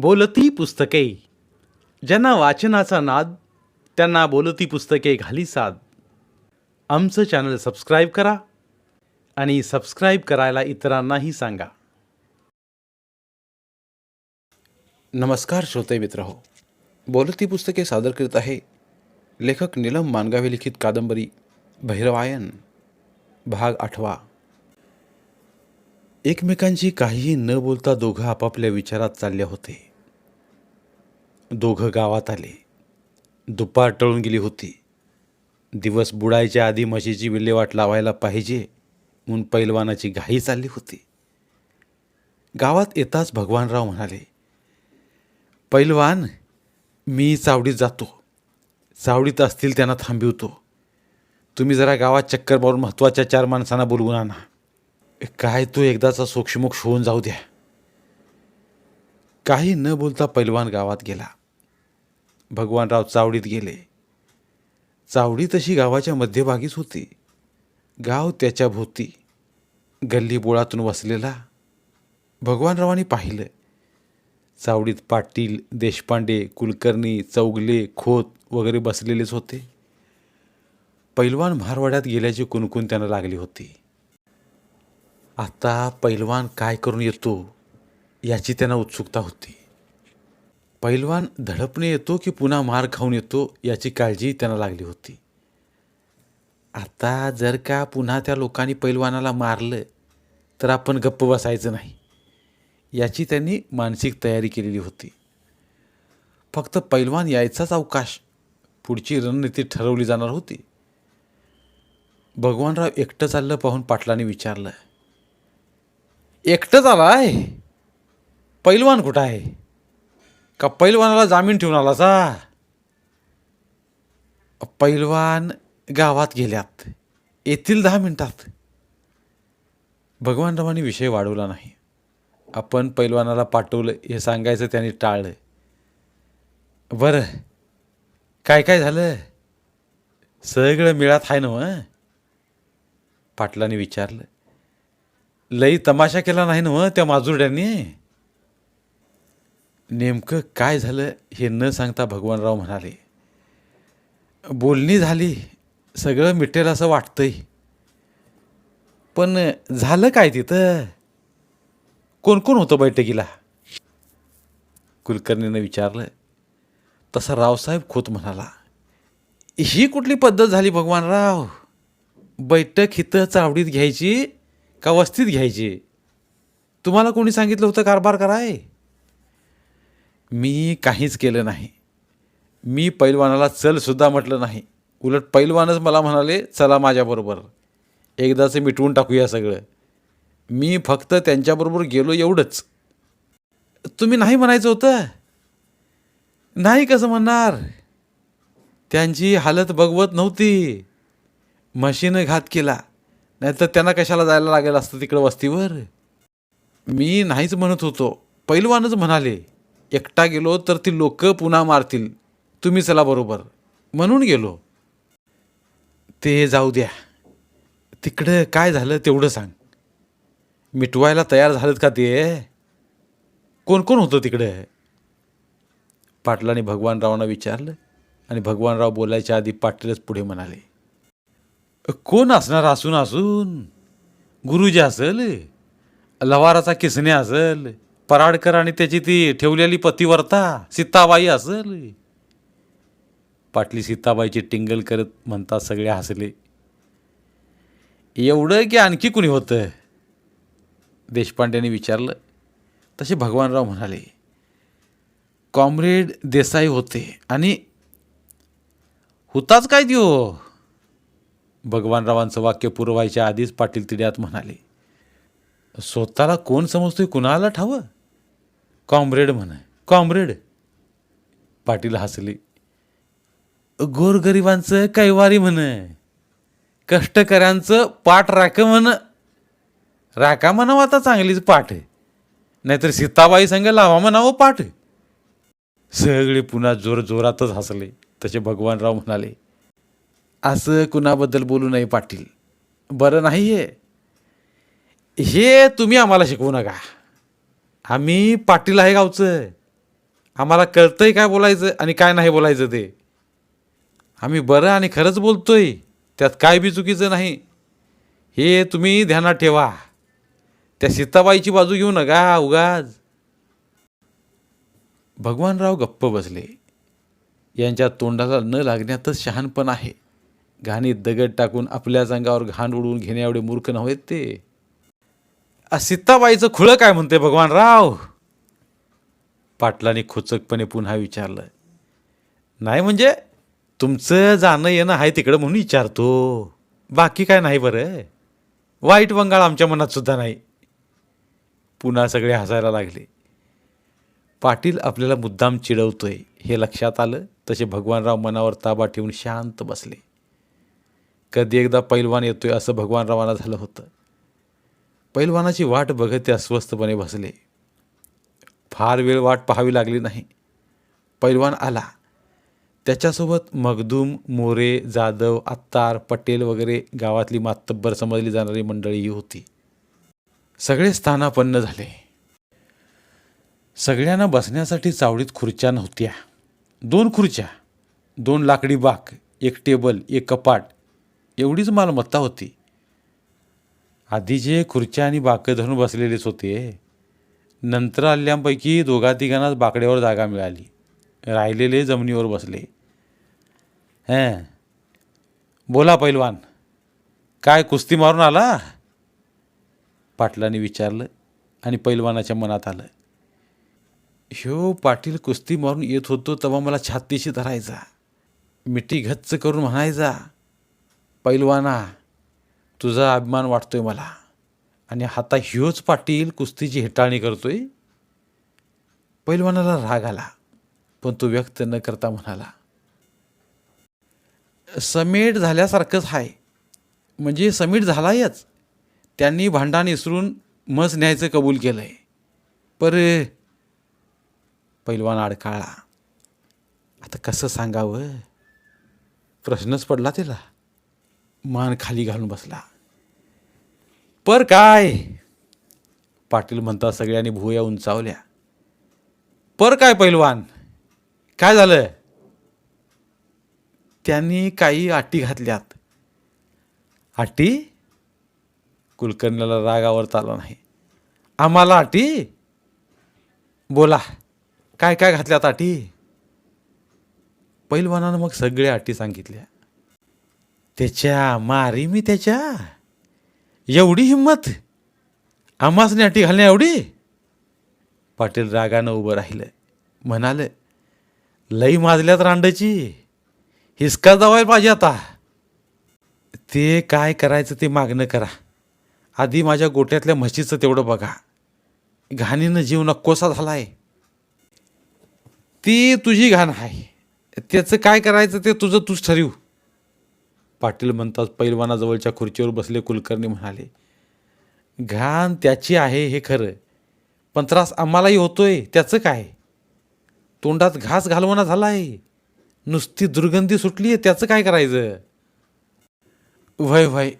बोलती पुस्तके. ज्यांना वाचनाचा नाद त्यांना बोलती पुस्तके घाली साद. आमचं चॅनल सबस्क्राईब करा आणि सबस्क्राईब करायला इतरांनाही सांगा. नमस्कार श्रोते मित्र हो. बोलती पुस्तके सादर करीत आहे लेखक नीलम मानगावे लिखित कादंबरी भैरवायन भाग आठवा. एकमेकांशी काहीही न बोलता दोघं आपापल्या विचारात चालले होते. दोघं गावात आले. दुपार टळून गेली होती. दिवस बुडायच्या आधी म्हशीची विल्हेवाट लावायला पाहिजे म्हणून पैलवानाची घाई चालली होती. गावात येताच भगवानराव म्हणाले पैलवान मी चावडीत जातो. चावडीत असतील त्यांना थांबवतो. तुम्ही जरा गावात चक्कर मारून महत्त्वाच्या चार माणसांना बोलवून आणा. काय तो एकदाचा सोक्षमोक्ष होऊन जाऊ द्या. काही न बोलता पैलवान गावात गेला. भगवानराव चावडीत गेले. चावडी तशी गावाच्या मध्यभागीच होती. गाव त्याच्या भोवती गल्ली बोळातून वसलेला भगवानरावांनी पाहिलं. चावडीत पाटील देशपांडे कुलकर्णी चौगले खोत वगैरे बसलेलेच होते. पैलवान मारवाड्यात गेल्याची कुणकुण त्यांना लागली होती. आता पैलवान काय करून येतो याची त्यांना उत्सुकता होती. पैलवान धडपणे येतो की पुन्हा मार खाऊन येतो याची काळजी त्यांना लागली होती. आता जर का पुन्हा त्या लोकांनी पैलवानाला मारलं तर आपण गप्प बसायचं नाही याची त्यांनी मानसिक तयारी केलेली होती. फक्त पैलवान यायचाच अवकाश पुढची रणनीती ठरवली जाणार होती. भगवानराव एकटं चाललं पाहून पाटलाने विचारलं एकटंच आहे पैलवान कुठं आहे? का पैलवानाला जामीन ठेवून आला सा पैलवान गावात गेल्यात. येथील दहा मिनिटात. भगवानरावांनी विषय वाढवला नाही. आपण पैलवानाला पाठवलं हे सांगायचं त्याने टाळलं. बरं काय काय झालं? सगळं मिळात आहे ना मग पाटलाने विचारलं. लई तमाशा केला नाही ना मग त्या माजुरड्यांनी? नेमकं काय झालं हे न सांगता भगवानराव म्हणाले बोलणी झाली सगळं मिटेल असं वाटतंय. पण झालं काय तिथं? कोण कोण होतं बैठकीला? कुलकर्णीनं विचारलं. तसा रावसाहेब खोत म्हणाला ही कुठली पद्धत झाली भगवानराव? बैठक हिथं चावडीत घ्यायची का वस्तीत घ्यायची? तुम्हाला कोणी सांगितलं होतं कारभार कराय? मी काहीच केलं नाही. मी पैलवानाला चलसुद्धा म्हटलं नाही. उलट पैलवानच मला म्हणाले चला माझ्याबरोबर एकदाचं मिटवून टाकूया सगळं. मी फक्त त्यांच्याबरोबर गेलो एवढंच. तुम्ही नाही म्हणायचं होतं? नाही कसं म्हणणार? त्यांची हालत बघवत नव्हती. म्हशीनं घात केला. नाहीतर त्यांना कशाला जायला लागेल असतं तिकडं वस्तीवर? मी नाहीच म्हणत होतो. पैलवानच म्हणाले. एकटा गेलो तर ती लोक पुन्हा मारतील. तुम्ही चला बरोबर. म्हणून गेलो. ते जाऊ द्या. तिकडं काय झालं तेवढं सांग. मिटवायला तयार झालं का ते? कोण कोण होतं तिकडं? पाटलाने भगवानरावांना विचारलं आणि भगवानराव बोलायच्या आधी पाटीलच पुढे म्हणाले कोण असणार असून असून? गुरुजी असेल? लवाराचा किसने असेल? पराडकर आणि त्याची ती ठेवलेली पतिवर्ता सीताबाई असेल पाटली सीताबाईची टिंगल करत म्हणतात सगळे हसले. एवढं की आणखी कुणी होतं? देशपांड्यांनी विचारलं. तसे भगवानराव म्हणाले कॉम्रेड देसाई होते आणि होताच काय देऊ हो? भगवानरावांचं वाक्य पुरवायच्या आधीच पाटील तिड्यात म्हणाले स्वतःला कोण समजतोय? कुणाला ठावं? कॉम्रेड म्हणाय कॉम्रेड. पाटील हसले. गोरगरिबांचं कैवारी म्हण. कष्टकऱ्यांचं पाठ राख म्हण. राखा म्हणावं आता चांगलीच पाठ नाहीतर सीताबाई संग लावा म्हणावं पाठ सगळे पुन्हा जोर जोरातच हसले. तसे भगवानराव म्हणाले असं कुणाबद्दल बोलू नये पाटील. बरं नाही हे हे तुम्ही आम्हाला शिकवू नका. आम्ही पाटील आहे गावचं. आम्हाला कळतंय काय बोलायचं आणि काय नाही बोलायचं ते. आम्ही बरं आणि खरंच बोलतोय त्यात काय बी चुकीचं नाही. हे तुम्ही ध्यानात ठेवा. त्या सीताबाईची बाजू घेऊ नका उगाज भगवानराव गप्प बसले. यांच्या तोंडाला न लागण्यातच शहाणपण आहे. घाणीत दगड टाकून आपल्याच अंगावर घाण उडवून घेण्या एवढे मूर्ख नव्हेत ते. सीताबाईचं खुळं काय म्हणते भगवानराव पाटलाने खोचकपणे पुन्हा विचारलं. नाही म्हणजे तुमचं जाणं येणं आहे तिकडं म्हणून विचारतो. बाकी काय नाही बरं. वाईट बंगाळ आमच्या मनात सुद्धा नाही. पुन्हा सगळे हसायला लागले. पाटील आपल्याला मुद्दाम चिडवतोय. हे लक्षात आलं तसे भगवानराव मनावर ताबा ठेवून शांत बसले. कधी एकदा पैलवान येतोय असं भगवानरावांना झालं होतं. पैलवानाची वाट बघत ते अस्वस्थपणे बसले. फार वेळ वाट पाहावी लागली नाही. पैलवान आला. त्याच्यासोबत मगदूम मोरे जाधव आत्तार पटेल वगैरे गावातली मातब्बर समजली जाणारी मंडळीही होती. सगळे स्थानापन्न झाले. सगळ्यांना बसण्यासाठी चावडीत खुर्च्या नव्हत्या. दोन खुर्च्या दोन लाकडी बाक एक टेबल एक कपाट एवढीच मालमत्ता होती. आधी जे खुर्च्या आणि बाकं धरून बसलेलेच होते नंतर आल्यांपैकी दोघा तिघांनाच बाकड्यावर जागा मिळाली. राहिलेले जमिनीवर बसले. हं. बोला पैलवान काय कुस्ती मारून आला? पाटलाने विचारलं आणि पैलवानाच्या मनात आलं. ह्यो पाटील कुस्ती मारून येत होतो तेव्हा मला छातीशी धरायचा. मिठी गच्च करून म्हणायचा पैलवाना तुझा अभिमान वाटतोय मला. आणि आता ह्योच पाटील कुस्तीची हेटाळणी करतोय. पैलवानाला राग आला पण तो व्यक्त न करता म्हणाला समेट झाल्यासारखंच आहे म्हणजे समीट झालायच. त्यांनी भांडण इसरून मस न्यायचं कबूल केलं आहे पर पैलवान अडकाळा आता कसं सांगावं? प्रश्नच पडला तिला. मान खाली घालून बसला. पर काय? पाटील म्हणतात सगळ्यांनी भुया उंचावल्या. पर काय पैलवान? काय झालं? त्यांनी काही आटी घातल्यात. आटी? कुलकर्णीला रागावर आला नाही. आम्हाला अटी बोला काय काय घातल्यात अटी पैलवानानं मग सगळ्या अटी सांगितल्या. त्याच्या मारी मी त्याच्या. एवढी हिंमत. आम्हासने अटी घालण्या एवढी. पाटील रागानं उभं राहिलं म्हणाले लई माजल्यात रांडची. हिसका जावायला पाहिजे आता. ते काय करायचं ते मागणं करा. आधी माझ्या गोट्यातल्या म्हशीचं तेवढं बघा. घाणीनं जीव नकोसा झालाय. ती तुझी घाण आहे. त्याचं काय करायचं ते तुझं तूच ठरवू. पाटील म्हणतात पैलवानाजवळच्या खुर्चीवर बसले कुलकर्णी म्हणाले घाण त्याची आहे हे खरं पण त्रास आम्हालाही होतोय त्याचं काय? तोंडात घास घालवणा झाला आहे नुसती दुर्गंधी सुटली आहे त्याचं काय करायचं? वय वय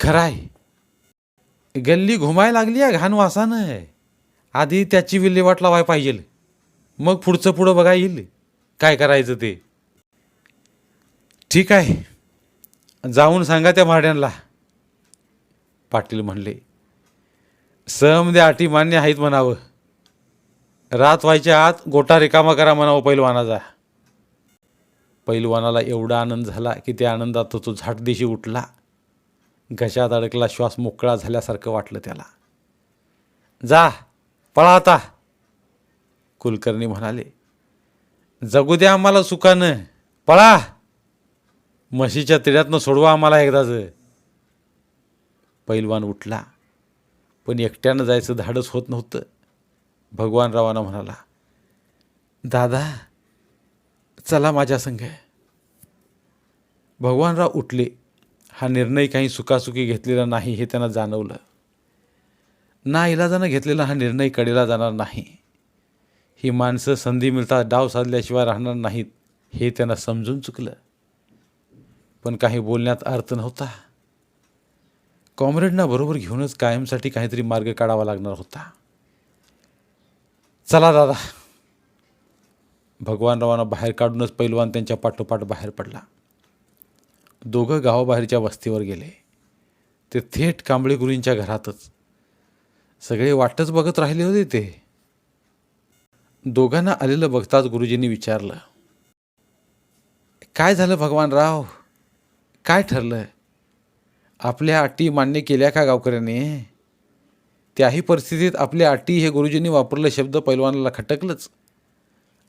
खरं आहे गल्ली घुमाय लागली आहे घाण वासानं. आधी त्याची विल्हेवाट लावाय पाहिजे. मग पुढचं पुढं बघा येईल. काय करायचं ते? ठीक आहे. जाऊन सांगा त्या भाड्यांना. पाटील म्हणले सम द्या अटी मान्य आहेत म्हणावं. रात व्हायच्या आत गोटा रिकामा करा म्हणावं पैलवानाचा. पैलवानाला एवढा आनंद झाला की त्या आनंदात तो झाटदिशी उठला. घशात अडकला श्वास मोकळा झाल्यासारखं वाटलं त्याला. जा पळा आता. कुलकर्णी म्हणाले जगू द्या आम्हाला सुखानं. पळा. म्हशीच्या तिड्यातनं सोडवा आम्हाला एकदाच. पैलवान उठला. पण एकट्यानं जायचं धाडस होत नव्हतं. भगवानरावांना म्हणाला दादा चला माझ्या संग. भगवानराव उठले. हा निर्णय काही सुखासुखी घेतलेला नाही हे त्यांना जाणवलं. ना इलाजानं घेतलेला हा निर्णय कडेला जाणार नाही. ही माणसं संधी मिळतात डाव साधल्याशिवाय राहणार नाहीत हे त्यांना समजून चुकलं. पण काही बोलण्यात अर्थ नव्हता. कॉम्रेडना बरोबर घेऊनच कायमसाठी काहीतरी मार्ग काढावा लागणार होता. चला दादा. भगवानरावांना बाहेर काढूनच पैलवान त्यांच्या पाठोपाठ बाहेर पडला. दोघं गावाबाहेरच्या वस्तीवर गेले. ते थेट कांबळे गुरुंच्या घरातच. सगळे वाटच बघत राहिले होते ते. दोघांना आलेलं बघताच गुरुजींनी विचारलं काय झालं भगवानराव काय ठरलं आपल्या अटी मान्य केल्या का गावकऱ्यांनी? त्याही परिस्थितीत आपल्या अटी हे गुरुजींनी वापरलं शब्द पैलवानाला खटकलंच.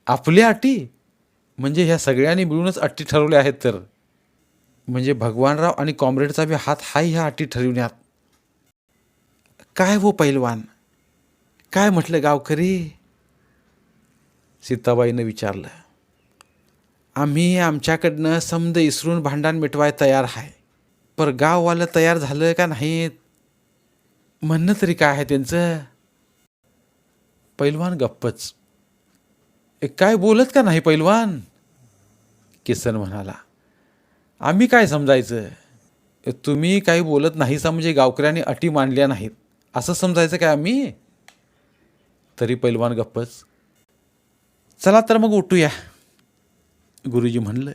आपल्या अटी? म्हणजे ह्या सगळ्यांनी मिळूनच अटी ठरवल्या आहेत तर. म्हणजे भगवानराव आणि कॉम्रेडचा बी हात हाय ह्या अटी ठरविण्यात. काय हो पैलवान? काय म्हटलं गावकरी? सीताबाईनं विचारलं. आम्ही आमच्याकडनं समद इसरून भांडण मिटवाय तयार आहे. पर गाववालं तयार झालं का नाही? म्हणणं तरी काय आहे त्यांचं? पैलवान गप्पच. एक काय बोलत का नाही पैलवान? किसन म्हणाला. आम्ही काय समजायचं? तुम्ही काही बोलत नाही म्हणजे गावकऱ्यांनी अटी मांडल्या नाहीत. असं समजायचं काय आम्ही? तरी पैलवान गप्पच. चला तर मग उठूया. गुरुजी म्हणलं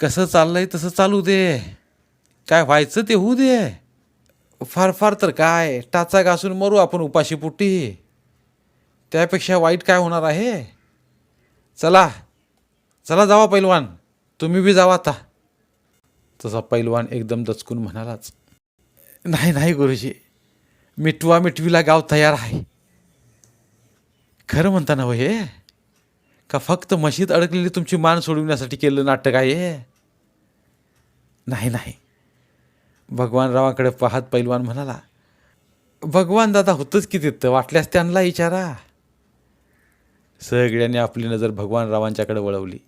कसं चाललंय तसं चालू दे. काय व्हायचं ते होऊ दे. फार फार तर काय टाचा घासून मरू आपण उपाशी पुट्टी. त्यापेक्षा वाईट काय होणार आहे? चला चला जावा पैलवान तुम्ही बी जावा आता. तसा पैलवान एकदम दचकून म्हणालाच नाही नाही गुरुजी मिटवा मिटवीला गाव तयार आहे. खरं म्हणता ना हो हे? का फक्त मशीद अडकलेली तुमची मान सोडविण्यासाठी केलं नाटक आहे? नाही नाही. भगवानरावाकडे पाहत पैलवान म्हणाला भगवान दादा होतंच की तिथं? वाटल्यास त्यांना विचारा. सगळ्यांनी आपली नजर भगवानरावांच्याकडे वळवली.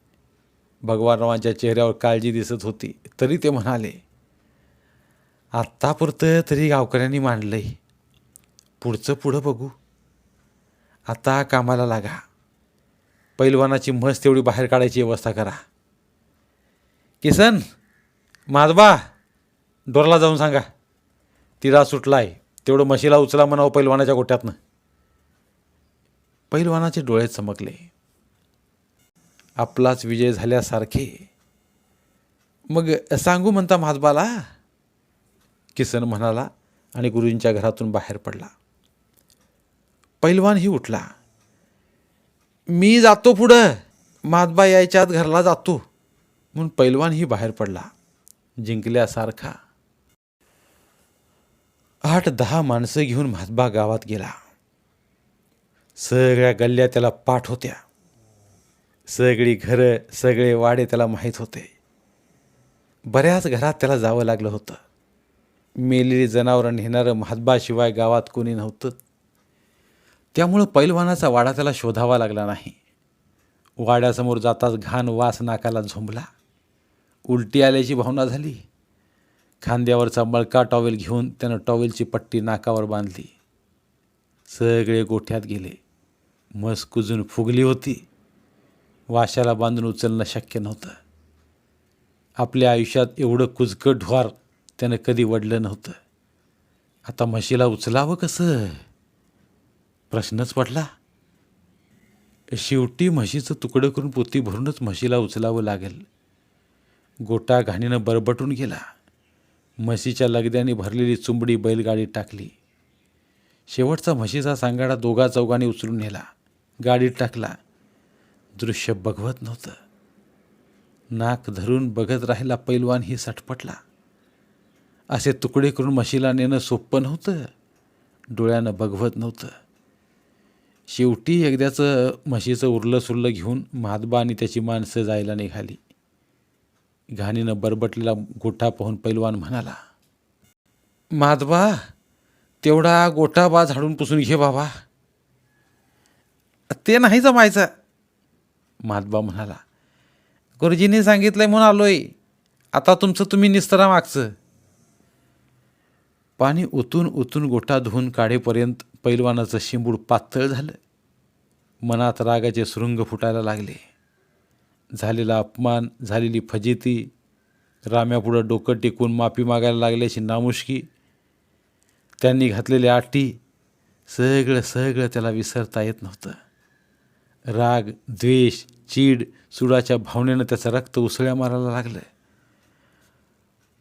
भगवानरावांच्या चेहऱ्यावर काळजी दिसत होती तरी ते म्हणाले आत्तापुरतं तरी गावकऱ्यांनी मांडलंय. पुढचं पुढं बघू. आता कामाला लागा. पैलवानाची म्हस तेवढी बाहेर काढायची व्यवस्था करा. किसन माधबा डोरला जाऊन सांगा. तिरा सुटलाय तेवढं म्हशीला उचला म्हणावं पैलवानाच्या गोट्यातनं. पैलवानाचे डोळे चमकले. आपलाच विजय झाल्यासारखे. मग सांगू म्हणता महादबाला किसन म्हणाला आणि गुरुजींच्या घरातून बाहेर पडला. पैलवानही उठला. मी जातो पुढं. महादबा यायच्या आत घरला जातो. म्हणून पैलवानही बाहेर पडला. जिंकल्यासारखा. आठ दहा माणसं घेऊन महात्मा गावात गेला. सगळ्या गल्ल्या त्याला पाठ होत्या. सगळी घरं सगळे वाडे त्याला माहीत होते. बऱ्याच घरात त्याला जावं लागलं होतं. मेलेली जनावरं नेणारं महात्बाशिवाय गावात कोणी नव्हतं. त्यामुळं पैलवानाचा वाडा त्याला शोधावा लागला नाही. वाड्यासमोर जाताच घाण वास नाकाला झोंबला. उलटी आल्याची भावना झाली. खांद्यावरचा मळका टॉवेल घेऊन त्यानं टॉवेलची पट्टी नाकावर बांधली. सगळे गोठ्यात गेले. मस कुजून फुगली होती. वाशाला बांधून उचलणं शक्य नव्हतं. आपल्या आयुष्यात एवढं कुजकं ढ्वार त्यानं कधी वडलं नव्हतं. आता म्हशीला उचलावं कसं? प्रश्नच पडला. शेवटी म्हशीचं तुकडं करून पोती भरूनच म्हशीला उचलावं लागेल. गोटा घाणीनं बरबटून गेला. म्हशीच्या लगद्याने भरलेली चुंबडी बैलगाडीत टाकली. शेवटचा म्हशीचा सांगाडा दोघा चौघांनी उचलून नेला. गाडीत टाकला. दृश्य बघवत नव्हतं. नाक धरून बघत राहिला पैलवान ही सटपटला. असे तुकडे करून म्हशीला नेणं सोपं नव्हतं. डोळ्यानं बघवत नव्हतं. शेवटी एकद्याचं म्हशीचं उरलं सुरलं घेऊन महादबा आणि त्याची माणसं जायला निघाली. घाणीनं बरबटलेला गोठा पाहून पैलवान म्हणाला माधबा तेवढा गोठा बा झाडून पुसून घे बाबा. ते नाही जमायचं. महादबा म्हणाला गुरुजींनी सांगितलंय म्हणून आलोय. आता तुमचं तुम्ही निस्तरा मागचं. पाणी उतून उतून गोठा धुवून काढेपर्यंत पैलवानाचं शिंबूड पातळ झालं. मनात रागाचे सुरुंग फुटायला लागले. झालेला अपमान झालेली फजिती राम्यापुढं डोकं टेकून माफी मागायला लागल्याची नामुष्की त्यांनी घातलेल्या आटी सगळं सगळं त्याला विसरता येत नव्हतं. राग द्वेष चीड सुडाच्या भावनेनं त्याचं रक्त उसळ्या मारायला लागलं.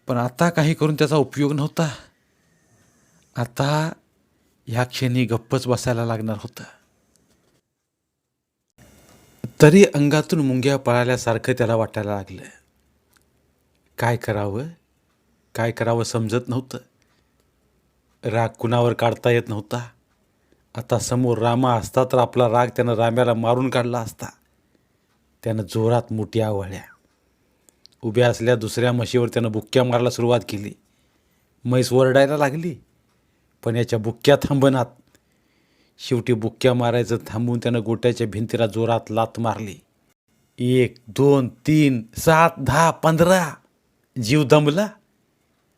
पण आता काही करून त्याचा उपयोग नव्हता. आता ह्या क्षणी गप्पच बसायला लागणार होतं. तरी अंगातून मुंग्या पळाल्यासारखं त्याला वाटायला लागलं. काय करावं? काय करावं समजत नव्हतं. राग कुणावर काढता येत नव्हता. आता समोर रामा असता तर आपला राग त्यानं राम्याला मारून काढला असता. त्यानं जोरात मोठ्या आवळल्या उभ्या असल्या दुसऱ्या म्हशीवर त्यानं बुक्क्या मारायला सुरुवात केली. म्हैस ओरडायला लागली. पण याच्या बुक्क्या थांबनात. शेवटी बुक्क्या मारायचं थांबून त्यानं गोट्याच्या भिंतीला जोरात लात मारली. एक दोन तीन सात दहा पंधरा. जीव दमला.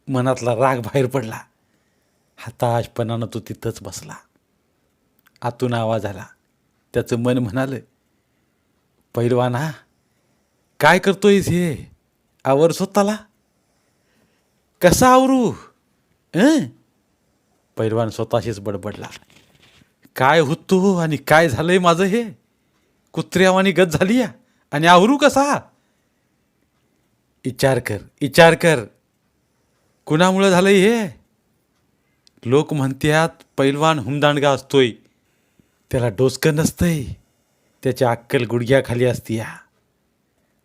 मनातला राग बाहेर पडला. हताशपणानं तो तिथंच बसला. आतून आवाज आला. त्याचं मन म्हणालं पैलवाना काय करतोयस हे? आवर स्वतःला? कसा आवरू? अं? पैलवान स्वतःशीच बडबडला. काय होतो आणि काय झालंय माझं हे? कुत्र्यावानी गत झाली या. आणि आवरू कसा? विचार कर विचार कर. कुणामुळं झालंय हे? लोक म्हणत्यात पैलवान हुमदांडगा असतोय. त्याला डोसकं नसतंय. त्याच्या अक्कल गुडघ्याखाली असती या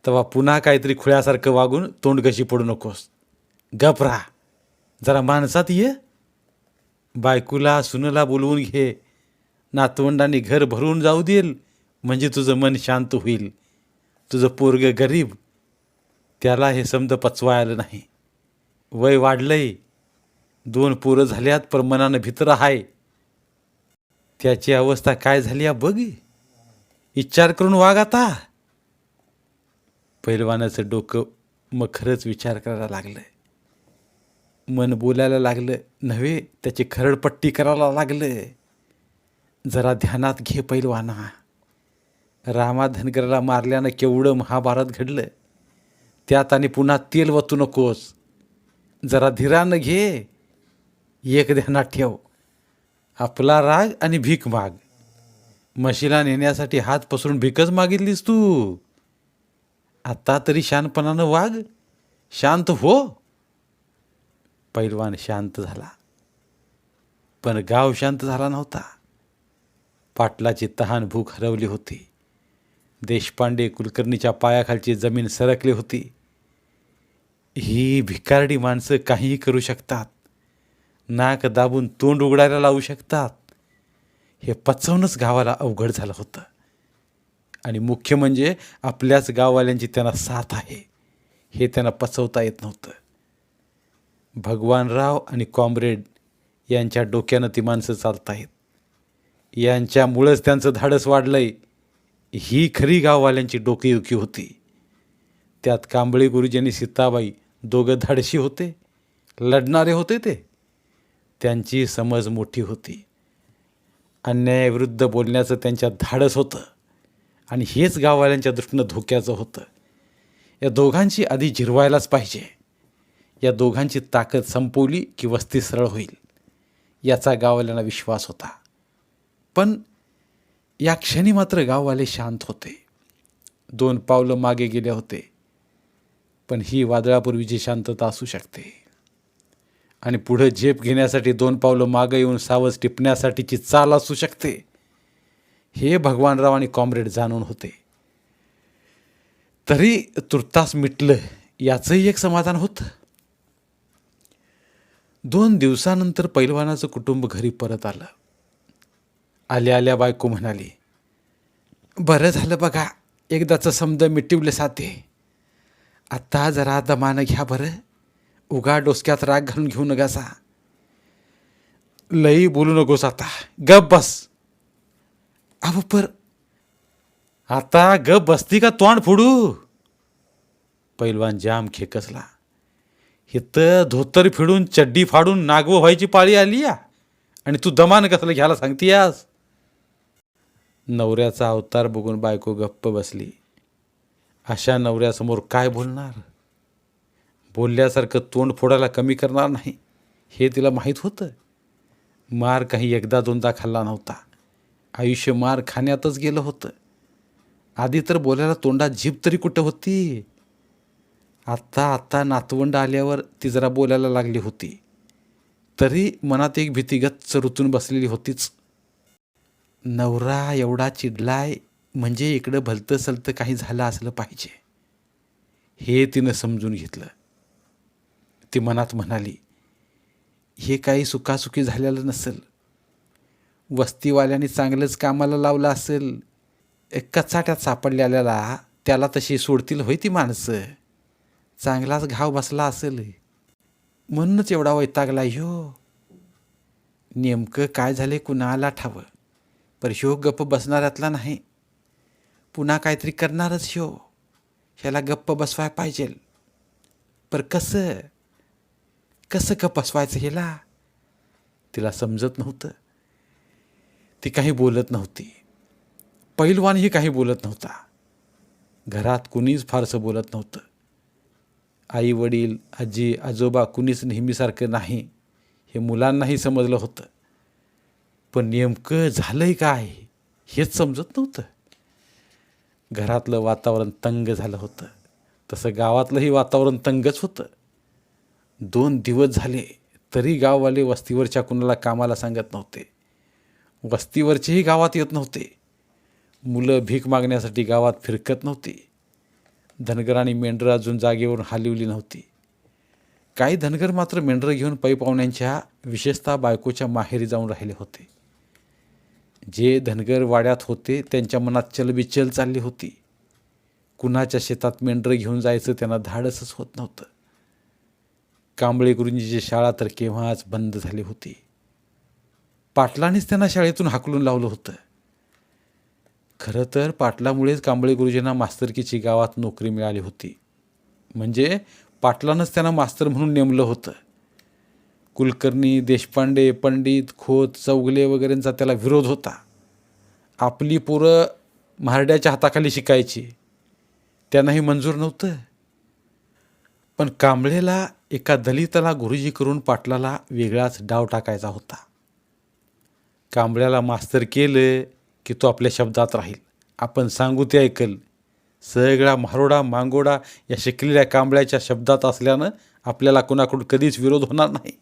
तेव्हा पुन्हा काहीतरी खुळ्यासारखं वागून तोंड कशी पडू नकोस. गप राहा. जरा माणसात ये. बायकोला सुनला बोलवून घे. नातवंडांनी घर भरून जाऊ देईल म्हणजे तुझं मन शांत होईल. तुझं पोरग गरीब. त्याला हे समज पचवायला नाही. वय वाढलंय. दोन पोरं झाल्यात पण मनानं भित्र आहे त्याची अवस्था काय झाली या बघ. विचार करून वाग आता. पैलवानाचं डोकं मग खरंच विचार करायला लागलं मन बोलायला लागलं नव्हे त्याची खरडपट्टी करायला लागलं. जरा ध्यानात घे पैलवाना. रामा धनगरला मारल्यानं केवढं महाभारत घडलं. त्यात आणि पुन्हा तेल वतू नकोस. जरा धीरानं घे. एक ध्यानात ठेव. आपला राग आणि भीक माग. म्हशीला नेण्यासाठी हात पसरून भीकच मागितलीस तू. आत्ता तरी शानपणानं वाग. शांत हो. पैलवान शांत झाला. पण गाव शांत झाला नव्हता. पाटलाची तहान भूक हरवली होती. देशपांडे कुलकर्णीच्या पायाखालची जमीन सरकली होती. ही भिकारडी माणसं काहीही करू शकतात. नाक दाबून तोंड उघडायला लावू शकतात. हे पचवूनच गावाला अवघड झालं होतं. आणि मुख्य म्हणजे आपल्याच गाववाल्यांची त्यांना साथ आहे. हे त्यांना पचवता येत नव्हतं. भगवानराव आणि कॉम्रेड यांच्या डोक्यानं ती माणसं चालत आहेत यांच्यामुळंच त्यांचं धाडस वाढलंय. ही खरी गाववाल्यांची डोकेदुखी होती. त्यात कांबळे गुरुजी आणि सीताबाई दोघं धाडशी होते. लढणारे होते ते. त्यांची समज मोठी होती. अन्यायाविरुद्ध बोलण्याचं त्यांच्यात धाडस होतं. आणि हेच गाववाल्यांच्या दृष्टीनं धोक्याचं होतं. या दोघांची आधी जिरवायलाच पाहिजे. या दोघांची ताकद संपवली की वस्ती सरळ होईल. याचा गाववाल्यांना विश्वास होता. पण या क्षणी मात्र गाववाले शांत होते. दोन पावलं मागे गेले होते. पण ही वादळापूर्वीची शांतता असू शकते. आणि पुढं झेप घेण्यासाठी दोन पावलं मागं येऊन सावज टिपण्यासाठीची चाल असू शकते. हे भगवानराव आणि कॉम्रेड जाणून होते. तरी तुर्तास मिटलं याचंही एक समाधान होतं. दोन दिवसानंतर पैलवानाचं कुटुंब घरी परत आलं. आल्या आल्या बायको म्हणाली बरं झालं बघा एकदाचं समज मिटिवले साथे. आत्ता जरा दमानं घ्या बरं. उगा डोसक्यात राग घालून घेऊ नकासा लई बोलू नकोस आता. गप बस. अहो पर आता गप बसती का तोंड फोडू? पैलवान जाम खेकसला. इथं धोतर फिडून चड्डी फाडून नागवं व्हायची पाळी आली या. आणि तू दमान कसलं घ्यायला सांगतीयास? नवऱ्याचा अवतार बघून बायको गप्प बसली. अशा नवऱ्यासमोर काय बोलणार? बोलल्यासारखं तोंड फोडायला कमी करणार नाही हे तिला माहीत होतं. मार काही एकदा दोनदा खाल्ला नव्हता. आयुष्य मार खाण्यातच गेलं होतं. आधी तर बोलायला तोंडात जीभ तरी कुठं होती? आत्ता आत्ता नातवंड आल्यावर ती जरा बोलायला लागली होती. तरी मनात एक भीतीगत रुतून बसलेली होतीच. नवरा एवढा चिडलाय म्हणजे इकडं भलतं सलतं काही झालं असलं पाहिजे. हे तिनं समजून घेतलं. ती मनात म्हणाली हे काही सुखासुखी झालेलं नसेल. वस्तीवाल्याने चांगलंच कामाला लावलं असेल. एक कचाट्यात सापडलेल्याला त्याला तशी सोडतील होय ती माणसं. चांगलाच घाव बसला असेल. म्हणूनच एवढा वैतागला ह्यो नेमकं काय झाले कुणाला ठावं? पर ह्यो गप्प बसणाऱ्यातला नाही. पुन्हा काहीतरी करणारच ह्यो ह्याला गप्प बसवाय पाहिजे. पर कसं? कसं गप्प बसवायचं ह्याला? तिला समजत नव्हतं. ती काही बोलत नव्हती. पैलवानही काही बोलत नव्हता. घरात कुणीच फारसं बोलत नव्हतं. आई वडील आजी आजोबा कुणीच नेहमीसारखं नाही हे मुलांनाही समजलं होतं. पण नेमकं झालंय काय हेच समजत नव्हतं. घरातलं वातावरण तंग झालं होतं. तसं गावातलंही वातावरण तंगच होतं. दोन दिवस झाले तरी गाववाले वस्तीवरच्या कुणाला कामाला सांगत नव्हते. वस्तीवरचेही गावात येत नव्हते. मुलं भीक मागण्यासाठी गावात फिरकत नव्हती. धनगर आणि मेंढरं अजून जागेवरून हालिवली नव्हती. काही धनगर मात्र मेंढरं घेऊन पै पाहुण्यांच्या विशेषतः बायकोच्या माहेरी जाऊन राहिले होते. जे धनगर वाड्यात होते त्यांच्या मनात चलबिचल चालली होती. कुणाच्या शेतात मेंढरं घेऊन जायचं त्यांना धाडसच होत नव्हतं. कांबळे गुरुजीची शाळा तर केव्हाच बंद झाली होती. पाटलांनीच त्यांना शाळेतून हाकलून लावलं होतं. खरं तर पाटलामुळेच कांबळे गुरुजींना मास्तरकीची गावात नोकरी मिळाली होती. म्हणजे पाटलानंच त्यांना मास्तर म्हणून नेमलं होतं. कुलकर्णी देशपांडे पंडित खोत चौगले वगैरेंचा त्याला विरोध होता. आपली पोरं म्हारड्याच्या हाताखाली शिकायची. त्यांनाही मंजूर नव्हतं. पण कांबळेला एका दलिताला गुरुजी करून पाटलाला वेगळाच डाव टाकायचा होता. कांबळ्याला मास्तर केलं की तो आपल्या शब्दात राहील. आपण सांगू ते ऐकल. सगळा मारोडा मांगोडा या शिकलेल्या कांबळ्याच्या शब्दात असल्यानं आपल्याला कुणाकडून कधीच विरोध होणार नाही.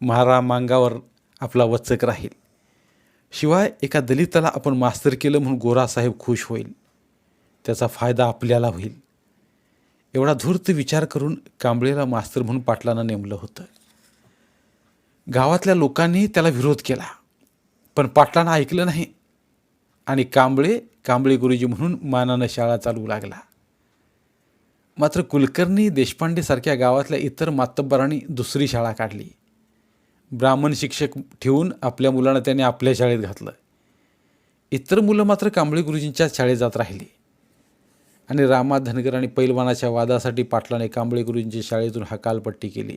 महारा मांगावर आपला वचक राहील. शिवाय एका दलिताला आपण मास्तर केलं म्हणून गोरासाहेब खुश होईल. त्याचा फायदा आपल्याला होईल. एवढा धूर्त विचार करून कांबळेला मास्तर म्हणून पाटलानं नेमलं होतं. गावातल्या लोकांनी त्याला विरोध केला. पण पाटलानं ऐकलं नाही. आणि कांबळे कांबळे गुरुजी म्हणून मानानं शाळा चालवू लागला. मात्र कुलकर्णी देशपांडेसारख्या गावातल्या इतर मातब्बरांनी दुसरी शाळा काढली. ब्राह्मण शिक्षक ठेवून आपल्या मुलांना त्याने आपल्या शाळेत घातलं. इतर मुलं मात्र कांबळे गुरुजींच्याच शाळेत जात राहिली. आणि रामा धनगर आणि पैलवानाच्या वादासाठी पाटलाने कांबळे गुरुजींच्या शाळेतून हकालपट्टी केली.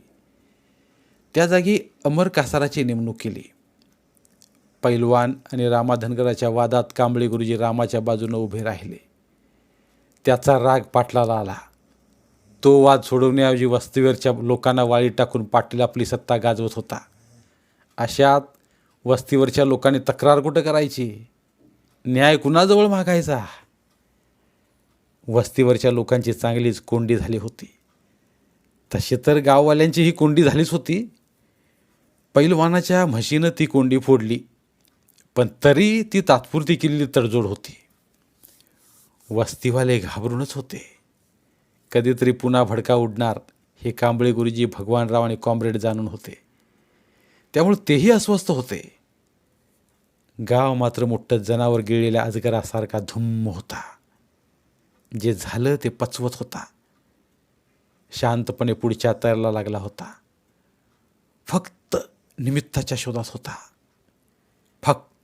त्या जागी अमर कासाराची नेमणूक केली. पैलवान आणि रामा धनगराच्या वादात कांबळे गुरुजी रामाच्या बाजूनं उभे राहिले. त्याचा राग पाटलाला आला. तो वाद सोडवण्याऐवजी वस्तीवरच्या लोकांना वाळी टाकून पाटील आपली सत्ता गाजवत होता. अशात वस्तीवरच्या लोकांनी तक्रार कुठं करायची? न्याय कुणाजवळ मागायचा? वस्तीवरच्या लोकांची चांगलीच कोंडी झाली होती. तशी तर गाववाल्यांची ही कोंडी झालीच होती. पैलवानाच्या म्हशीनं ती कोंडी फोडली. पण तरी ती तात्पुरती केलेली तडजोड होती. वस्तीवाले घाबरूनच होते. कधीतरी पुन्हा भडका उडणार हे कांबळे गुरुजी भगवानराव आणि कॉम्रेड जाणून होते. त्यामुळे तेही अस्वस्थ होते. गाव मात्र मोठं जनावर गिळलेल्या अजगरासारखा धुम्म होता. जे झालं ते पचवत होता. शांतपणे पुढच्या तयारला लागला होता. फक्त निमित्ताच्या शोधात होता. फक्त